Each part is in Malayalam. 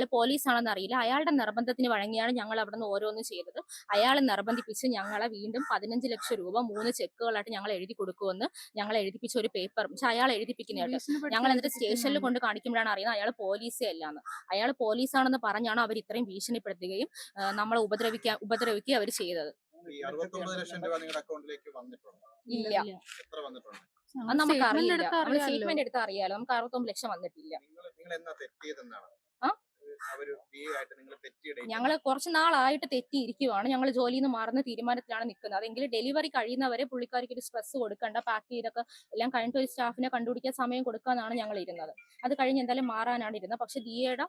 അയാൾ പോലീസാണെന്ന് അറിയില്ല. അയാളുടെ നിർബന്ധത്തിന് വഴങ്ങിയാണ് ഞങ്ങൾ അവിടെ നിന്ന് ഓരോന്നും ചെയ്തത്. അയാൾ നിർബന്ധിപ്പിച്ച് ഞങ്ങളെ വീണ്ടും പതിനഞ്ച് ലക്ഷം രൂപ മൂന്ന് ചെക്കുകളായിട്ട് ഞങ്ങൾ എഴുതി കൊടുക്കുമെന്ന് ഞങ്ങൾ എഴുതിപ്പിച്ച ഒരു പേപ്പർ പക്ഷെ അയാൾ എഴുതിപ്പിക്കുന്നതായിട്ട് ഞങ്ങൾ എന്നിട്ട് സ്റ്റേഷനിൽ കൊണ്ട് കാണിക്കുമ്പോഴാണ് അറിയുന്നത് അയാൾ പോലീസേ അല്ലാന്ന്. അയാൾ പോലീസാണെന്ന് പറഞ്ഞാണ് അവർ ഇത്രയും ഭീഷണിപ്പെടുത്തുകയും നമ്മളെ ഉപദ്രവിക്കാൻ ഉപദ്രവിക്കുകയും അവർ ചെയ്തത്. ലക്ഷം രൂപ നിങ്ങളുടെ അക്കൗണ്ടിലേക്ക് വന്നിട്ടുണ്ട്? ഇല്ല. എത്ര വന്നിട്ടുണ്ട്? അത് നമുക്ക് അറിയില്ല. അറിയാലോ. സ്റ്റേറ്റ്മെന്റ് എടുത്താൽ അറിയാലോ. നമുക്ക് അറുപത്തൊമ്പത് ലക്ഷം വന്നിട്ടില്ല. നിങ്ങൾ നിങ്ങൾ എന്നാ തെറ്റിയതെന്നാണ്? ഞങ്ങൾ കുറച്ച് നാളായിട്ട് തെറ്റിയിരിക്കുവാണ്. ഞങ്ങൾ ജോലിയിൽ നിന്ന് മാറുന്ന തീരുമാനത്തിലാണ് നിൽക്കുന്നത് അതെങ്കിൽ ഡെലിവറി കഴിയുന്നവരെ പുള്ളിക്കാർക്ക് ഒരു സ്ട്രെസ് കൊടുക്കണ്ട പാക്ക് ചെയ്തൊക്കെ എല്ലാം കഴിഞ്ഞിട്ട് ഒരു സ്റ്റാഫിനെ കണ്ടുപിടിക്കാൻ സമയം കൊടുക്കാനാണ് ഞങ്ങൾ ഇരുന്നത് അത് കഴിഞ്ഞ് എന്തായാലും മാറാനാണ് ഇരുന്നത്. പക്ഷെ ദിയയുടെ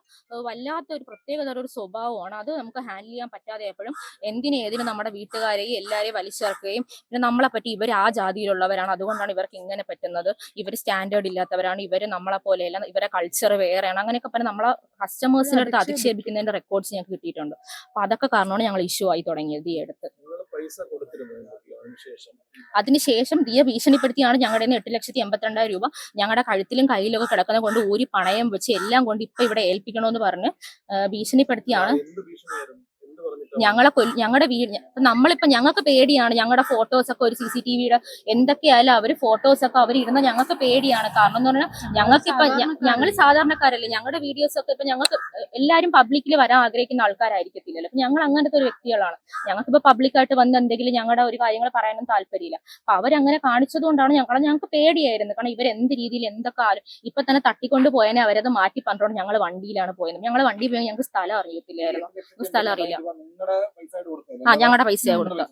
വല്ലാത്ത ഒരു പ്രത്യേകത ഒരു സ്വഭാവമാണ്. അത് നമുക്ക് ഹാൻഡിൽ ചെയ്യാൻ പറ്റാതെ എപ്പോഴും എന്തിനും ഏതിനും നമ്മുടെ വീട്ടുകാരെയും എല്ലാവരെയും വലിച്ചേർക്കുകയും പിന്നെ നമ്മളെ പറ്റി ഇവർ ആ ജാതിയിലുള്ളവരാണ്. അതുകൊണ്ടാണ് ഇവർക്ക് ഇങ്ങനെ പറ്റുന്നത്. ഇവർ സ്റ്റാൻഡേർഡ് ഇല്ലാത്തവരാണ്. ഇവർ നമ്മളെ പോലെയല്ല ഇവരെ കൾച്ചർ വേറെയാണ്. അങ്ങനെയൊക്കെ പറഞ്ഞാൽ നമ്മളെ കസ്റ്റമേഴ്സിന്റെ അടുത്ത് അധിക്ഷേപിക്കുന്നതിന്റെ റെക്കോർഡ്സ് ഞങ്ങൾക്ക് കിട്ടിയിട്ടുണ്ട്. അപ്പൊ അതൊക്കെ കാരണമാണ് ഞങ്ങൾ ഇഷ്യൂ ആയി തുടങ്ങിയത് ദിയ എടുത്ത് നിങ്ങൾ പൈസ കൊടുത്തിരുന്നു അതിനുശേഷം? അതിനുശേഷം ദിയ ഭീഷണിപ്പെടുത്തിയാണ് ഞങ്ങളുടെ എട്ട് ലക്ഷത്തി എൺപത്തിരണ്ടായിരം രൂപ ഞങ്ങളുടെ കഴുത്തിലും കയ്യിലൊക്കെ കിടക്കുന്ന കൊണ്ട് ഊരി പണയം വെച്ച് എല്ലാം കൊണ്ട് ഇപ്പൊ ഇവിടെ ഏൽപ്പിക്കണമെന്ന് പറഞ്ഞ് ഭീഷണിപ്പെടുത്തിയാണ് എന്ത് ഭീഷണിയായിരുന്നു എന്ത് പറഞ്ഞിട്ടാണ് ഞങ്ങളെ കൊല്ല ഞങ്ങളുടെ വീട് നമ്മളിപ്പോ ഞങ്ങൾക്ക് പേടിയാണ് ഞങ്ങളുടെ ഫോട്ടോസ് ഒക്കെ ഒരു സി സി ടി വിയുടെ എന്തൊക്കെയായാലും അവർ ഫോട്ടോസ് ഒക്കെ അവർ ഇരുന്ന ഞങ്ങൾക്ക് പേടിയാണ്. കാരണം എന്ന് പറഞ്ഞാൽ ഞങ്ങൾക്ക് ഇപ്പൊ ഞങ്ങൾ സാധാരണക്കാരല്ലേ. ഞങ്ങളുടെ വീഡിയോസ് ഒക്കെ ഇപ്പൊ ഞങ്ങൾക്ക് എല്ലാവരും പബ്ലിക്കിൽ വരാൻ ആഗ്രഹിക്കുന്ന ആൾക്കാരായിരിക്കത്തില്ലല്ലോ. അപ്പൊ ഞങ്ങൾ അങ്ങനത്തെ ഒരു വ്യക്തികളാണ്. ഞങ്ങൾക്കിപ്പോ പബ്ലിക്കായിട്ട് വന്ന് എന്തെങ്കിലും ഞങ്ങളുടെ ഒരു കാര്യങ്ങൾ പറയാനും താല്പര്യമില്ല. അപ്പൊ അവരങ്ങനെ കാണിച്ചത് കൊണ്ടാണ് ഞങ്ങളെ ഞങ്ങൾക്ക് പേടിയായിരുന്നു. കാരണം ഇവർ എന്ത് രീതിയിൽ എന്തൊക്കെ ആലും ഇപ്പൊ തന്നെ തട്ടിക്കൊണ്ട് പോയനെ അവരത് മാറ്റി പറഞ്ഞോണ്ട് ഞങ്ങൾ വണ്ടിയിലാണ് പോയത് ഞങ്ങൾ വണ്ടി പോയി ഞങ്ങൾക്ക് സ്ഥലം അറിയത്തില്ലായിരുന്നു. സ്ഥലം അറിയില്ല. ആ ഞങ്ങളുടെ പൈസ. കൊടുത്തത്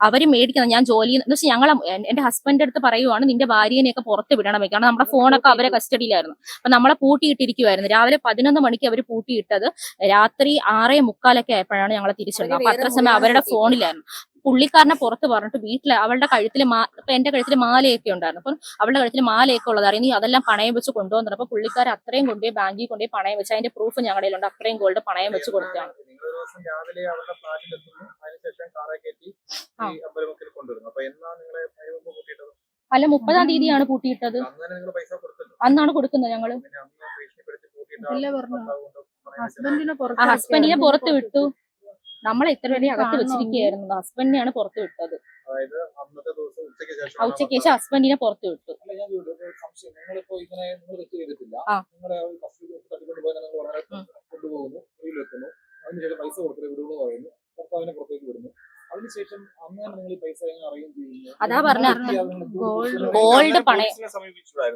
അവർ മേടിക്കണം ഞാൻ ജോലി എന്ന് വെച്ചാൽ ഞങ്ങൾ എന്റെ ഹസ്ബൻഡ് അടുത്ത് പറയുവാണ് നിന്റെ ഭാര്യനെയൊക്കെ പുറത്ത് വിടണം കാരണം നമ്മുടെ ഫോണൊക്കെ അവരെ കസ്റ്റഡിയിലായിരുന്നു അപ്പൊ നമ്മളെ പൂട്ടിയിട്ടിരിക്കുവായിരുന്നു. രാവിലെ പതിനൊന്ന് മണിക്ക് അവർ പൂട്ടിയിട്ടത് രാത്രി ആറേ മുക്കാലൊക്കെ ആയപ്പോഴാണ് ഞങ്ങളെ തിരിച്ചെടുത്തത്. അപ്പൊ അത്ര സമയം അവരുടെ ഫോണിലായിരുന്നു പുള്ളിക്കാരനെ പുറത്ത് പറഞ്ഞിട്ട് വീട്ടിൽ അവളുടെ കഴുത്തിൽ മാ ഇപ്പൊ എന്റെ കഴുത്തിൽ മാലയൊക്കെ ഉണ്ടായിരുന്നു. അപ്പം അവളുടെ കഴുത്തിൽ മാലയൊക്കെ ഉള്ളതായിരുന്നു നീ അതെല്ലാം പണയം വെച്ച് കൊണ്ടുവന്നത് അപ്പൊ പുള്ളിക്കാരൻ അത്രയും കൊണ്ടുപോയി ബാങ്കിൽ കൊണ്ടുപോയി പണയം വെച്ച് അതിന്റെ പ്രൂഫ് ഞങ്ങളുടെ കയ്യിലുണ്ട്. അത്രയും ഗോൾഡ് പണയം വെച്ച് കൊടുത്താണ് ദിവസം രാവിലെ അവരുടെ ഫ്ലാറ്റിൽ എത്തുന്നു. അതിനുശേഷം കാറെ കയറ്റി. ഈ അമ്പലമുക്കിൽ കൊണ്ടുവരുന്നു. അപ്പൊ എന്നാ നിങ്ങളെ അതിന് മുമ്പ് കൂട്ടിയിട്ടത്? അല്ല മുപ്പതാം തീയതിയാണ് പൂട്ടിയിട്ടത് കൊടുത്തല്ലോ അന്നാണ് കൊടുക്കുന്നത് ഞങ്ങൾ. ഹസ്ബൻഡിനെ പുറത്ത് വിട്ടു. നമ്മളെ ഇത്ര വരെ അകത്ത്. വെച്ചിരിക്കുകയായിരുന്നു. ഹസ്ബൻഡിനെയാണ് പുറത്ത് വിട്ടത്. അതായത് അന്നത്തെ ദിവസം ഉച്ചയ്ക്ക് ശേഷം ഉച്ചയ്ക്ക് ശേഷം ഹസ്ബൻഡിനെ പുറത്ത് വിട്ടു. കൊണ്ടുപോകുന്നു. അതിനുശേഷം പൈസ കൊടുത്തിട്ട് വിടുന്നു പറയുന്നു. ഭർത്താവിനെ പുറത്തേക്ക് വിടുന്നു. അതിനുശേഷം അന്ന് തന്നെ നിങ്ങൾ ഈ പൈസ എങ്ങനെ അറിയുകയും ചെയ്യുന്നു? അതാ പറഞ്ഞു ഗോൾഡ് പണയം.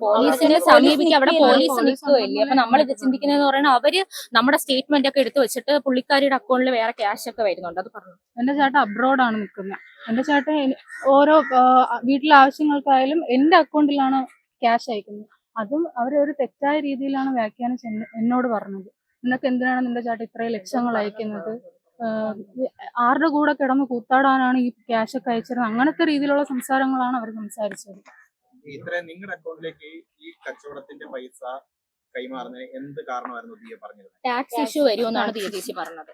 പോലീസിനെ സമീപിക്കുക അവിടെ പോലീസ് നിൽക്കുകയില്ലേ? അപ്പൊ നമ്മൾ ഇത് ചിന്തിക്കുന്നത് പറയുന്നത് അവർ നമ്മുടെ സ്റ്റേറ്റ്മെന്റ് ഒക്കെ എടുത്തു വെച്ചിട്ട് പുള്ളിക്കാരിയുടെ അക്കൗണ്ടിൽ വേറെ ക്യാഷ് ഒക്കെ വരുന്നുണ്ട്. അത് പറഞ്ഞു. എന്റെ ചേട്ടൻ അബ്രോഡാണ് നിൽക്കുന്നത്. എന്റെ ചേട്ടൻ ഓരോ വീട്ടിലെ ആവശ്യങ്ങൾക്കായാലും എന്റെ അക്കൗണ്ടിലാണ് ക്യാഷ് അയക്കുന്നത്. അതും അവരൊരു ഒരു തെറ്റായ രീതിയിലാണ് വ്യാഖ്യാനം എന്നോട് പറഞ്ഞത്. നിനക്ക് എന്തിനാണ് നിന്റെ ചേട്ടൻ ഇത്രയും ലക്ഷങ്ങൾ അയക്കുന്നത്? ആരുടെ കൂടെ കിടന്ന് കൂത്താടാനാണ് ഈ ക്യാഷ് ഒക്കെ അയച്ചിരുന്നത്? അങ്ങനത്തെ രീതിയിലുള്ള സംസാരങ്ങളാണ് അവർ സംസാരിച്ചത്. ഇത്രയും നിങ്ങളുടെ അക്കൗണ്ടിലേക്ക് ഈ കച്ചവടത്തിന്റെ പൈസ കൈമാറുന്നതിന് എന്ത് കാരണമായിരുന്നു ദിയ പറഞ്ഞത് ടാക്സ് ഇഷ്യൂ വരുമെന്നാണ് ദിയ ചേച്ചി പറഞ്ഞത്.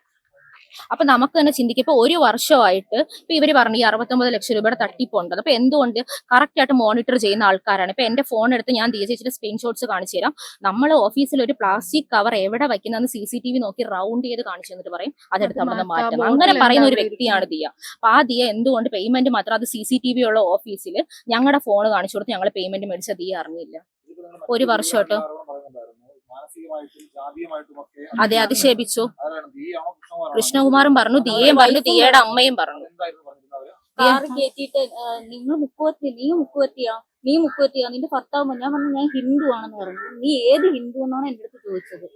അപ്പൊ നമുക്ക് തന്നെ ചിന്തിക്കും ഇപ്പൊ ഒരു വർഷമായിട്ട് ഇപ്പൊ ഇവർ പറഞ്ഞു ഈ അറുപത്തൊമ്പത് ലക്ഷം രൂപയുടെ തട്ടിപ്പുണ്ട്. അപ്പൊ എന്തുകൊണ്ട് കറക്റ്റ് ആയിട്ട് മോണിറ്റർ ചെയ്യുന്ന ആൾക്കാരാണ്? ഇപ്പൊ എന്റെ ഫോൺ എടുത്ത് ഞാൻ ദിയ ചേച്ചിയുടെ സ്ക്രീൻഷോട്ട്സ് കാണിച്ചു തരാം. നമ്മൾ ഓഫീസിൽ ഒരു പ്ലാസ്റ്റിക് കവർ എവിടെ വയ്ക്കുന്നതെന്ന് സി സി ടി വി നോക്കി റൗണ്ട് ചെയ്ത് കാണിച്ചു തന്നിട്ട് പറയും. അതെടുത്ത് അവിടെ മാറ്റണം. അങ്ങനെ പറയുന്ന ഒരു വ്യക്തിയാണ് ദിയ. അപ്പൊ ആ ദിയ എന്തുകൊണ്ട് പേയ്മെന്റ് മാത്രം? അത് സി സി ടി വി ഉള്ള ഓഫീസിൽ ഞങ്ങളുടെ ഫോൺ കാണിച്ചു കൊടുത്ത് ഞങ്ങൾ പേയ്മെന്റ് മേടിച്ച ദിയ അറിഞ്ഞില്ല. ഒരു വർഷമായിട്ടോ. അതെ അധിക്ഷേപിച്ചു കൃഷ്ണകുമാറാണോ? കൃഷ്ണകുമാറും പറഞ്ഞു ദിയയും പറഞ്ഞു ദിയയുടെ അമ്മയും പറഞ്ഞു? കാറ് കയറ്റിയിട്ട് നിങ്ങൾ മുക്കുവത്തി നീ മുക്കുവത്തിയാ? നീ മുക്കുവത്തിയാ? നിന്റെ ഭർത്താവ് പറഞ്ഞു. ഞാൻ പറഞ്ഞു ഞാൻ ഹിന്ദു ആണെന്ന് പറഞ്ഞു. നീ ഏത് ഹിന്ദു എന്നാണ് എന്റെ അടുത്ത് ചോദിച്ചത്.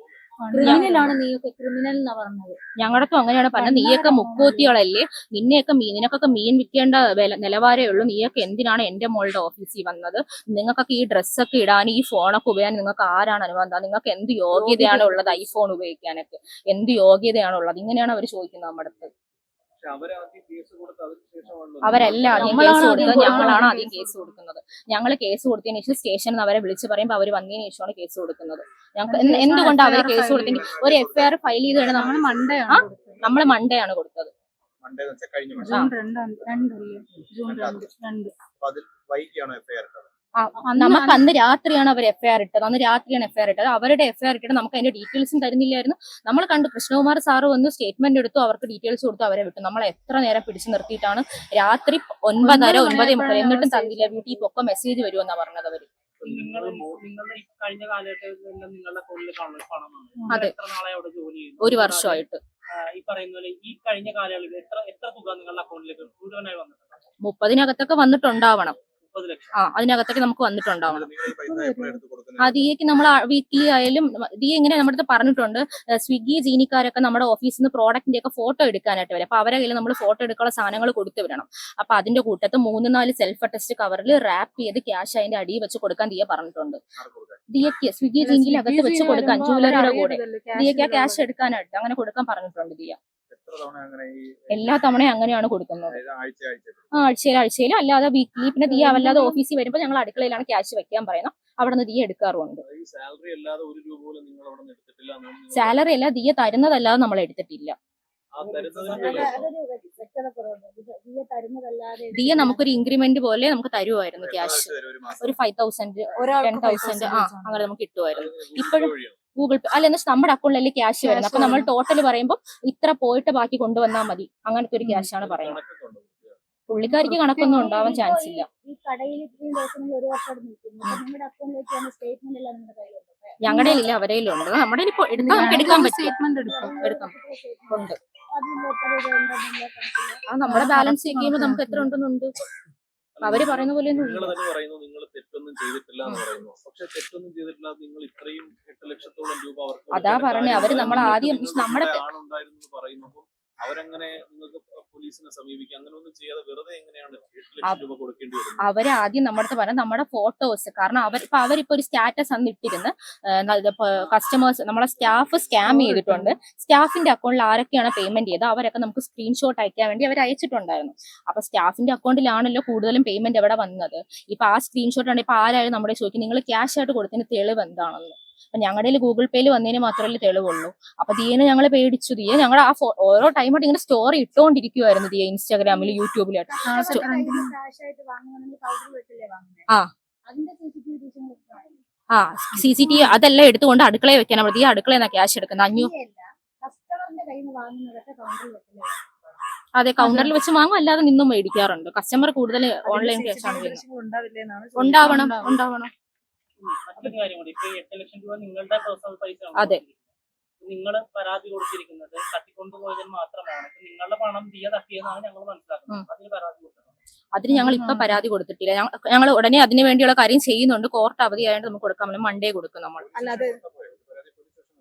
ക്രിമിനലാണ് നീയൊക്കെ ക്രിമിനൽ എന്നാ പറഞ്ഞത്. ഞങ്ങളൊക്കെ അങ്ങനെയാണ്. പറഞ്ഞത് നീയൊക്കെ മുക്കൂത്തികളല്ലേ നിന്നെയൊക്കെ മീൻ നിനക്കൊക്കെ മീൻ വിൽക്കേണ്ട വില നിലവാരമേ ഉള്ളൂ. നീയൊക്കെ എന്തിനാണ് എന്റെ മോളുടെ ഓഫീസിൽ വന്നത്? നിങ്ങൾക്കൊക്കെ ഈ ഡ്രസ്സൊക്കെ ഇടാൻ ഈ ഫോണൊക്കെ ഉപയോഗിക്കാൻ നിങ്ങൾക്ക് ആരാണ് അനുബന്ധം നിങ്ങൾക്ക് എന്ത് യോഗ്യതയാണ് ഉള്ളത് ഐഫോൺ ഉപയോഗിക്കാനൊക്കെ? എന്ത് യോഗ്യതയാണ് ഉള്ളത് ഇങ്ങനെയാണ് അവർ ചോദിക്കുന്നത് നമ്മുടെ അടുത്ത്. അവരല്ല ആദ്യം കേസ്. ഞങ്ങളാണ് ആദ്യം കേസ് കൊടുക്കുന്നത്. ഞങ്ങൾ കേസ് കൊടുത്തതിന് ശേഷം സ്റ്റേഷനിൽ അവരെ വിളിച്ച് പറയുമ്പോൾ അവർ വന്നതിന് ശേഷമാണ് കേസ് കൊടുക്കുന്നത്. ഞങ്ങൾക്ക് എന്ത് എന്തുകൊണ്ട് അവർ കേസ് കൊടുത്തെങ്കിൽ ഒരു എഫ്ഐആർ ഫയൽ ചെയ്ത് കഴിഞ്ഞാൽ നമ്മൾ മൺഡേ മണ്ടയാണ് നമ്മൾ മൺഡേ ആണ് കൊടുത്തത്. ജൂൺ രണ്ടാം രണ്ടല്ലേ? ജൂൺ രണ്ട് രണ്ട് വൈകിയാണോ എഫ്ഐആർ നമുക്ക് അന്ന് രാത്രിയാണ് അവർ എഫ്ഐആർ ഇട്ടത്. അന്ന് രാത്രിയാണ് എഫ്ഐആർ ഇട്ടത്. അവരുടെ എഫ്ഐആർ ഇട്ടിട്ട് നമുക്ക് അതിന്റെ ഡീറ്റെയിൽസും തരുന്നില്ലായിരുന്നു. നമ്മൾ കണ്ടു കൃഷ്ണകുമാർ സാറ് വന്ന് സ്റ്റേറ്റ്മെന്റ് എടുത്തു അവർക്ക് ഡീറ്റെയിൽസ് കൊടുത്തു അവരെ വിട്ടു. നമ്മൾ എത്ര നേരം പിടിച്ചു നിർത്തിയിട്ടാണ് രാത്രി ഒൻപതര ഒൻപത് ഒൻപത് മുപ്പത് എന്നിട്ടും തന്നില്ല. വീട്ടിൽ പൊക്കെ മെസ്സേജ് വരുമെന്നാ പറഞ്ഞത് അവർ. നിങ്ങൾ നിങ്ങളുടെ കഴിഞ്ഞ കാലഘട്ടത്തിലെല്ലാം നിങ്ങളുടെ അക്കൗണ്ടിൽ കാണുന്ന അതെ. എത്ര നാളെ അവിടെ ജോലി ചെയ്യുന്നു? ഒരു വർഷമായിട്ട്. ഈ പറയുന്ന പോലെ ഈ കഴിഞ്ഞ കാലയളവിൽ എത്ര എത്ര തുക നിങ്ങളുടെ അക്കൗണ്ടിലേക്ക് മുഴുവനായി വന്നിട്ടുണ്ട്? മുപ്പതിനകത്തൊക്കെ വന്നിട്ടുണ്ടാവണം. ആ അതിനകത്തേക്ക് നമുക്ക് വന്നിട്ടുണ്ടാവണം? ആ ദിയക്ക് നമ്മൾ വീക്കിലി ആയാലും ദിയ ഇങ്ങനെ നമ്മുടെ അടുത്ത് പറഞ്ഞിട്ടുണ്ട് സ്വിഗ്ഗി ജീനിക്കാരൊക്കെ നമ്മുടെ ഓഫീസിൽ നിന്ന് പ്രോഡക്റ്റിന്റെ ഒക്കെ ഫോട്ടോ എടുക്കാനായിട്ട് വരും. അപ്പൊ അവരെ കയ്യിൽ നമ്മൾ ഫോട്ടോ എടുക്കാനുള്ള സാധനങ്ങൾ കൊടുത്തു വിടണം. അപ്പൊ അതിന്റെ കൂട്ടത്ത് മൂന്ന് നാല് സെൽഫ് ടെസ്റ്റ് കവറിൽ റാപ്പ് ചെയ്ത് ക്യാഷ് അതിന്റെ അടിയിൽ വെച്ച് കൊടുക്കാൻ ദിയ പറഞ്ഞിട്ടുണ്ട്. ദിയക്ക് സ്വിഗ്ഗി ജീനിയിൽ അകത്ത് വെച്ച് കൊടുക്കാൻ ജൂലറിയുടെ ജൂവലറിയുടെ കൂടെ. ദിയക്ക് ആ ക്യാഷ് എടുക്കാനായിട്ട് അങ്ങനെ കൊടുക്കാൻ പറഞ്ഞിട്ടുണ്ട് ദിയ. എല്ലാ തവണയും അങ്ങനെയാണ് കൊടുക്കുന്നത്. അതായത് ആഴ്ച ആഴ്ച ആ ആഴ്ചയിൽ ആഴ്ചയിൽ. അല്ലാതെ വീക്കിലി പിന്നെ തീ അല്ലാതെ ഓഫീസിൽ വരുമ്പോൾ ഞങ്ങൾ അടുക്കളയിലാണ് ക്യാഷ് വെക്കാൻ പറയുന്നത്. അവിടെ നിന്ന് തീ എടുക്കാറുണ്ട്. സാലറി അല്ലാതെ ഒരു രൂപ പോലും നിങ്ങൾ അവിടെ എടുത്തിട്ടില്ല സാലറി അല്ല ദിയ തരുന്നതല്ലാതെ നമ്മൾ എടുത്തിട്ടില്ല. ദിയ തരുന്നതല്ലാതെ ദിയ നമുക്കൊരു ഇൻക്രിമെന്റ് പോലെ നമുക്ക് തരുമായിരുന്നു ക്യാഷ്. ഒരു ഫൈവ് തൗസൻഡ് ടെൻ തൗസൻഡ് ആ അങ്ങനെ നമുക്ക് കിട്ടുമായിരുന്നു ഇപ്പോഴും-? ഗൂഗിൾ പേ അല്ല എന്ന് വെച്ചാൽ നമ്മുടെ അക്കൗണ്ടിലല്ലേ ക്യാഷ് വരുന്നത്? അപ്പൊ നമ്മൾ ടോട്ടൽ പറയുമ്പോൾ ഇത്ര പോയിട്ട് ബാക്കി കൊണ്ടുവന്നാൽ മതി. അങ്ങനത്തെ ഒരു ക്യാഷ് ആണ് പറയുന്നത്. പുള്ളിക്കാരിക്ക് കണക്കൊന്നും ഉണ്ടാവാൻ ചാൻസ് ഇല്ല. ഞങ്ങളുടെ ഇല്ല അവരെ ഉണ്ട്. നമ്മുടെ ഇപ്പൊ നമുക്ക് എടുക്കാൻ സ്റ്റേറ്റ്മെന്റ് എടുക്കും. ഉണ്ട്. അത് നമ്മുടെ ബാലൻസ് ചെക്ക് ചെയ്യുമ്പോൾ നമുക്ക് എത്ര ഉണ്ടെന്നുണ്ട്? അവർ പറയുന്ന പോലെ നിങ്ങൾ തന്നെ പറയുന്നു നിങ്ങൾ തെറ്റൊന്നും ചെയ്തിട്ടില്ല എന്ന് പറയുന്നു. പക്ഷെ തെറ്റൊന്നും ചെയ്തിട്ടില്ല നിങ്ങൾ ഇത്രയും എട്ട് ലക്ഷത്തോളം രൂപ അവർക്ക് അതാ പറഞ്ഞേ അവർ നമ്മൾ ആദ്യം നമ്മുടെ പറയുന്നു. അവരങ്ങനെ നിങ്ങൾക്ക് പോലീസിനെ സമീപിക്കുക അങ്ങനെ ഒന്നും ചെയ്യാതെ വെറുതെ എങ്ങനെയാണ് രൂപ കൊടുക്കേണ്ടി വരുന്നത്? അവർ ആദ്യം നമ്മുടെ അടുത്ത് പറഞ്ഞ നമ്മുടെ ഫോട്ടോസ് കാരണം അവർ ഇപ്പൊ അവരിപ്പോ ഒരു സ്റ്റാറ്റസ് അന്ന് ഇട്ടിരുന്ന് കസ്റ്റമേഴ്സ് നമ്മളെ സ്റ്റാഫ് സ്കാം ചെയ്തിട്ടുണ്ട്. സ്റ്റാഫിന്റെ അക്കൗണ്ടിൽ ആരൊക്കെയാണ് പേയ്മെന്റ് ചെയ്തത് അവരൊക്കെ നമുക്ക് സ്ക്രീൻഷോട്ട് അയക്കാൻ വേണ്ടി അവർ അയച്ചിട്ടുണ്ടായിരുന്നു. അപ്പൊ സ്റ്റാഫിന്റെ അക്കൗണ്ടിലാണല്ലോ കൂടുതലും പേയ്മെന്റ് എവിടെ വന്നത്. ഇപ്പൊ ആ സ്ക്രീൻഷോട്ട് ആണ് ഇപ്പൊ ആരായാലും നമ്മുടെ ചോദിക്കും നിങ്ങൾ ക്യാഷ് ആയിട്ട് കൊടുത്തതിന് തെളിവ് എന്താണെന്ന്? അപ്പൊ ഞങ്ങളുടെ ഗൂഗിൾ പേയിൽ വന്നതിന് മാത്രമല്ലേ തെളിവുള്ളൂ. അപ്പൊ ദിയനെ ഞങ്ങളെ പേടിച്ചു. ദിയ ഞങ്ങൾ ആ ഫോ- ഓരോ ടൈമായിട്ട് ഇങ്ങനെ സ്റ്റോറി ഇട്ടുകൊണ്ടിരിക്കുവായിരുന്നു ദിയ ഇൻസ്റ്റാഗ്രാമിൽ യൂട്യൂബിലായിട്ട് ആ. ആ. സി സി ടി അതെല്ലാം എടുത്തുകൊണ്ട് അടുക്കളയിൽ വെക്കാൻ നമ്മൾ ഈ അടുക്കളയിൽ നിന്നാണ് ക്യാഷ് എടുക്കുന്നത് അഞ്ഞു അതെ കൗണ്ടറിൽ വെച്ച് വാങ്ങും. അല്ലാതെ നിന്നും മേടിക്കാറുണ്ട്. കസ്റ്റമർ കൂടുതൽ ഓൺലൈൻ ക്യാഷ് ആണ് ഉണ്ടാവണം ഉണ്ടാവണം. മറ്റൊരു കാര്യം കൂടി. ഇപ്പൊ എട്ട് ലക്ഷം രൂപ നിങ്ങളുടെ പേഴ്സണൽ പൈസ അതെ. നിങ്ങൾ പരാതി കൊടുത്തിരിക്കുന്നത് തട്ടിക്കൊണ്ടുപോയതിന് മാത്രമാണ്. നിങ്ങളുടെ പണം തീയ തട്ടിയെന്നാണ് ഞങ്ങൾ മനസ്സിലാക്കുന്നത്. അതിന് പരാതി കൊടുക്കുന്നത് അതിന് ഞങ്ങൾ ഇപ്പൊ പരാതി കൊടുത്തിട്ടില്ല. ഞങ്ങൾ ഉടനെ അതിന് വേണ്ടിയുള്ള കാര്യം ചെയ്യുന്നുണ്ട്. കോർട്ട് അവധി ആയതുകൊണ്ട് നമുക്ക് കൊടുക്കാൻ പറ്റും മൺഡേ കൊടുക്കും നമ്മൾ. അല്ലാതെ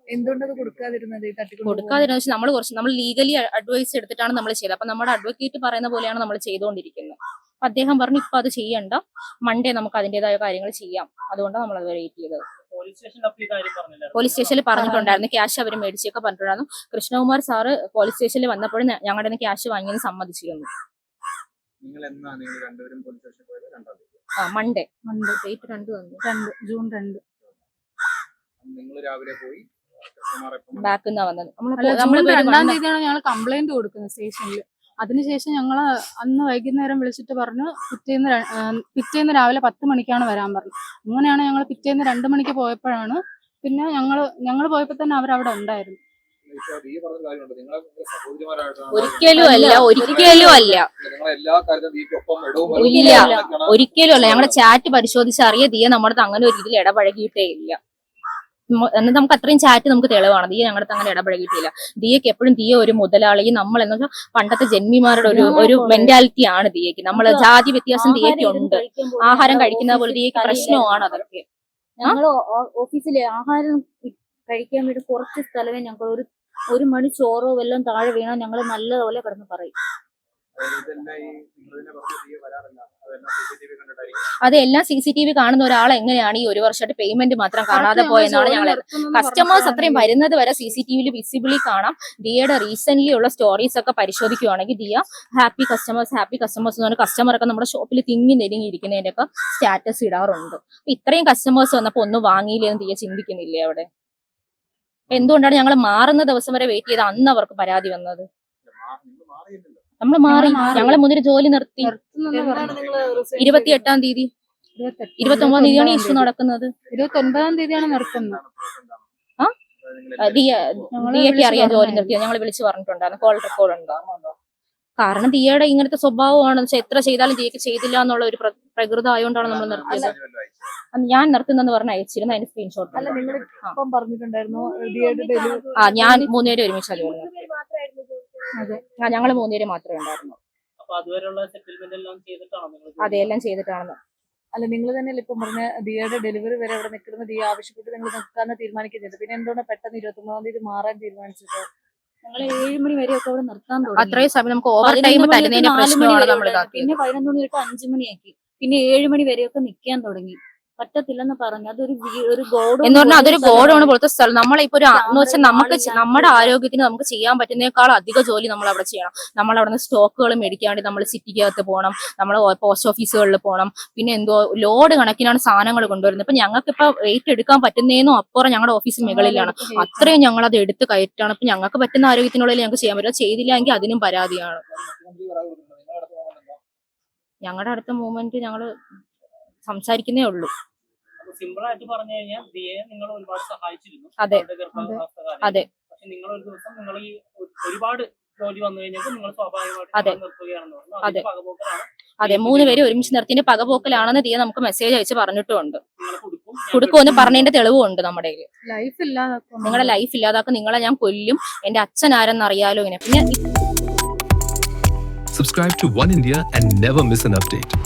എന്തുകൊണ്ടത് കൊടുക്കാതിരുന്നത് ഈ തട്ടിക്കൊണ്ട് കൊടുക്കാതിരുന്ന വെച്ചാൽ നമ്മൾ കുറച്ച് നമ്മൾ ലീഗലി അഡ്വൈസ് എടുത്തിട്ടാണ് നമ്മൾ ചെയ്തത്. അപ്പൊ നമ്മുടെ അഡ്വക്കേറ്റ് പറയുന്ന പോലെയാണ് നമ്മൾ ചെയ്തുകൊണ്ടിരിക്കുന്നത്. അദ്ദേഹം പറഞ്ഞു ഇപ്പൊ അത് ചെയ്യണ്ട. മൺഡേ നമുക്ക് അതിന്റേതായ കാര്യങ്ങൾ ചെയ്യാം. അതുകൊണ്ടാണ് നമ്മൾ അത് വെയിറ്റ് ചെയ്തത്. പോലീസ് സ്റ്റേഷനിൽ അപ്പൊ കാര്യം പറഞ്ഞില്ല പോലീസ് സ്റ്റേഷനിൽ പറഞ്ഞിട്ടുണ്ടായിരുന്നു. ക്യാഷ് അവർ മേടിച്ചൊക്കെ പറഞ്ഞിട്ടുണ്ടായിരുന്നു. കൃഷ്ണകുമാർ സാറ് പോലീസ് സ്റ്റേഷനിൽ വന്നപ്പോഴും ഞങ്ങളുടെ നിന്ന് ക്യാഷ് വാങ്ങിയെന്ന് സമ്മതിച്ചിരുന്നു. നിങ്ങൾ എന്നാ നിങ്ങൾ രണ്ടുപേരും പോലീസ് സ്റ്റേഷനിൽ പോയത്? രണ്ടാം തീയതി. ആ മൺഡേ ഉണ്ട് ഡേറ്റ് രണ്ട് വന്നു. രണ്ട്. ജൂൺ രണ്ട്. നിങ്ങൾ രാവിലെ പോയി നിന്നാ വന്നത്. ജൂൺ രണ്ടാം തീയതിയാണ് ഞങ്ങൾ കംപ്ലൈന്റ് കൊടുക്കുന്നത് സ്റ്റേഷനിൽ അതിനുശേഷം ഞങ്ങൾ അന്ന് വൈകുന്നേരം വിളിച്ചിട്ട് പറഞ്ഞു പിറ്റേന്ന് പിറ്റേന്ന് രാവിലെ പത്ത് മണിക്കാണ് വരാൻ പറഞ്ഞു. അങ്ങനെയാണ് ഞങ്ങൾ പിറ്റേന്ന് രണ്ട് മണിക്ക് പോയപ്പോഴാണ് പിന്നെ ഞങ്ങൾ ഞങ്ങൾ പോയപ്പോൾ തന്നെ അവരവിടെ അവിടെ ഉണ്ടായിരുന്നു ഈ പറഞ്ഞ കാര്യമുണ്ട്. നിങ്ങളെ സഹോദരിമാരായിട്ടാണ് ഒരിക്കലും അല്ല ഒരിക്കലും അല്ല. നിങ്ങൾ എല്ലാ കാര്യത്തിലും ഈ ഇടവും ഇല്ല. ഒരിക്കലും അല്ല. ഞങ്ങളുടെ ചാറ്റ് പരിശോധിച്ച് അറിയ. തീയ നമ്മുടെ അങ്ങനെ ഒരു ഇതിൽ ഇടപഴകിയിട്ടേ ഇല്ല. എന്നിട്ട് നമുക്ക് അത്രയും ചാറ്റ് നമുക്ക് തെളിവാണ്. ദിയ ഞങ്ങളുടെ അങ്ങനെ ഇടപഴകിയിട്ടില്ല. ദിയക്ക് എപ്പോഴും ദിയ ഒരു മുതലാളി നമ്മൾ എന്ന് വെച്ചാൽ പണ്ടത്തെ ജന്മിമാരുടെ ഒരു ഒരു മെന്റാലിറ്റി ആണ് ദിയക്ക്. നമ്മൾ ജാതി വ്യത്യാസം ദിയക്ക് ഉണ്ട്. ആഹാരം കഴിക്കുന്ന പോലെ ദിയക്ക് പ്രശ്നമാണ് അതൊക്കെ. ഞങ്ങൾ ഓഫീസിലെ ആഹാരം കഴിക്കാൻ വേണ്ടി കുറച്ച് സ്ഥലമേ ഞങ്ങൾ ഒരു ഒരു മണി ചോറോ വല്ലതും താഴെ വീണാൽ ഞങ്ങൾ നല്ലതുപോലെ കിടന്ന് പറയും. ഇതെല്ലാം എല്ലാം സി സി ടി വി കാണുന്ന ഒരാൾ എങ്ങനെയാണ് ഈ ഒരു വർഷമായിട്ട് പേയ്മെന്റ് മാത്രം കാണാതെ പോയെന്നാണ് ഞങ്ങൾ കസ്റ്റമേഴ്സ് അത്രയും വരുന്നത് വരെ സി സി ടി വിയിൽ വിസിബിളി കാണാം. ദിയയുടെ റീസെന്റ് ഉള്ള സ്റ്റോറീസ് ഒക്കെ പരിശോധിക്കുകയാണെങ്കിൽ Diya happy customers happy customers എന്ന് പറഞ്ഞ കസ്റ്റമർ ഒക്കെ നമ്മുടെ ഷോപ്പിൽ തിങ്ങി നെരുങ്ങിയിരിക്കുന്നതിന്റെ ഒക്കെ സ്റ്റാറ്റസ് ഇടാറുണ്ട്. അപ്പൊ ഇത്രയും കസ്റ്റമേഴ്സ് വന്നപ്പോ ഒന്നും വാങ്ങിയില്ലെന്ന് ദിയ ചിന്തിക്കുന്നില്ലേ അവിടെ? എന്തുകൊണ്ടാണ് ഞങ്ങൾ മാറുന്ന ദിവസം വരെ വെയിറ്റ് ചെയ്ത് അന്ന് അവർക്ക് പരാതി വന്നത്? മാറിയില്ലല്ലോ നമ്മൾ മാറി ഞങ്ങളെ മുതിര ജോലി നിർത്തി. ഇരുപത്തി എട്ടാം തീയതി. ഇരുപത്തി ഒമ്പതാം തീയതിയാണ് ഇഷ്യൂ നടക്കുന്നത്. ഇരുപത്തി ഒൻപതാം തീയതിയാണ് നിർത്തുന്നത്. ആ? ദിയക്ക് അറിയാം ജോലി. നിർത്തിയത് ഞങ്ങൾ വിളിച്ചു പറഞ്ഞിട്ടുണ്ടായിരുന്നു കോൾ റെക്കോർഡ് ഉണ്ട്? കാരണം ദിയയുടെ ഇങ്ങനത്തെ സ്വഭാവമാണ്. വെച്ചാൽ എത്ര ചെയ്താലും ദിയക്ക് ചെയ്തില്ല എന്നുള്ള ഒരു പ്ര- പ്രകൃതം ആയതുകൊണ്ടാണ് നമ്മൾ നിർത്തിയത്. ഞാൻ നിർത്തുന്നെന്ന് പറഞ്ഞ അയച്ചിരുന്നു അതിന്റെ സ്ക്രീൻഷോട്ട് ആ ഞാൻ മൂന്നുപേരും ഒരുമിച്ചാണ് ജോലി ആ ഞങ്ങൾ മൂന്നുപേര് മാത്രമേ ഉണ്ടായിരുന്നു അതെ അതുവരെയുള്ള സെറ്റിൽമെന്റ് എല്ലാം ചെയ്തിട്ടാണോ നിങ്ങൾ അതെല്ലാം ചെയ്തിട്ടാണ്. അല്ല നിങ്ങൾ തന്നെ ഇപ്പം പറഞ്ഞ ദിയയുടെ ഡെലിവറി വരെ അവിടെ നിൽക്കുന്ന ദിയ ആവശ്യപ്പെട്ട് നിങ്ങൾ നിർത്താന്ന് തീരുമാനിക്കുന്നില്ല? പിന്നെ എന്തുകൊണ്ട് പെട്ടെന്ന് ഇരുപത്തി ഒമ്പതാം തീയതി മാറാൻ തീരുമാനിച്ചത് ഞങ്ങൾ ഏഴ് മണി വരെയൊക്കെ അവിടെ നിർത്താൻ തുടങ്ങി. അത്രയും സമയം നമുക്ക് ഓവർ ടൈം തരുന്നതിന് പ്രശ്നമാണ് നമ്മൾ. പിന്നെ പതിനൊന്ന് മണി തൊട്ട് അഞ്ചു മണിയാക്കി. പിന്നെ ഏഴ് മണി വരെയൊക്കെ നിൽക്കാൻ തുടങ്ങി. പറ്റത്തില്ലെന്ന് പറഞ്ഞു. അതൊരു ഒരു ഗോഡ് എന്ന് പറഞ്ഞാൽ അതൊരു ഗോഡാണ് പോലത്തെ സ്ഥലം. നമ്മളിപ്പോ ഒരു എന്ന് വെച്ചാൽ നമുക്ക് നമ്മുടെ ആരോഗ്യത്തിന് നമുക്ക് ചെയ്യാൻ പറ്റുന്നേക്കാൾ അധിക ജോലി നമ്മൾ അവിടെ ചെയ്യണം. നമ്മൾ അവിടെ നിന്ന് സ്റ്റോക്കുകൾ മേടിക്കാൻ വേണ്ടി നമ്മൾ സിറ്റിക്കകത്ത് പോകണം. നമ്മൾ പോസ്റ്റ് ഓഫീസുകളിൽ പോകണം. പിന്നെ എന്തോ ലോഡ് കണക്കിനാണ് സാധനങ്ങൾ കൊണ്ടുവരുന്നത്. ഇപ്പൊ ഞങ്ങൾക്ക് ഇപ്പൊ റേറ്റ് എടുക്കാൻ പറ്റുന്നതിനും അപ്പുറം ഞങ്ങളുടെ ഓഫീസ് മുകളിലാണ് അത്രയും ഞങ്ങൾ അത് എടുത്ത് കയറ്റാണ്. ഇപ്പൊ ഞങ്ങൾക്ക് പറ്റുന്ന ആരോഗ്യത്തിനുള്ളിൽ ഞങ്ങൾക്ക് ചെയ്യാൻ പറ്റും. ചെയ്തില്ല എങ്കിൽ അതിനും പരാതിയാണ്. ഞങ്ങളുടെ അടുത്ത മൂവ്മെന്റ് ഞങ്ങൾ സംസാരിക്കുന്നേ ഉള്ളൂ. സിമ്പിൾ ആയിട്ട് പറഞ്ഞു കഴിഞ്ഞാൽ ദിയെ നിങ്ങൾ ഒരുപാട് സഹായിച്ചിരുന്നു. അതെ. അതെ. പക്ഷെ നിങ്ങൾ ഒരു ദിവസം നിങ്ങൾ ഈ ഒരു- ഒരുപാട് ജോലി വന്നു കഴിഞ്ഞപ്പോൾ നിങ്ങൾ സ്വാഭാവികമായിട്ട് അതെ. നിങ്ങൾ നിർത്തുകയാണെന്ന് പറഞ്ഞു. അതെ. അതിന്റെ പകപോക്കലാണ്. അതെ. മൂന്ന് പേര് ഒരുമിച്ച് നിർത്തിന്റെ പകപോക്കലാണെന്ന് ദിയ നമുക്ക് മെസ്സേജ് അയച്ച് പറഞ്ഞിട്ടുണ്ട് കൊടുക്കുമെന്ന് പറഞ്ഞതിന്റെ തെളിവുണ്ട് നമ്മുടെ ലൈഫ് ഇല്ലാതാക്കും നിങ്ങളുടെ ലൈഫ് ഇല്ലാതാക്കും. നിങ്ങളെ ഞാൻ കൊല്ലും. എന്റെ അച്ഛൻ ആരെന്നറിയാലോ ഇങ്ങനെ. പിന്നെ subscribe to one India and never miss an update.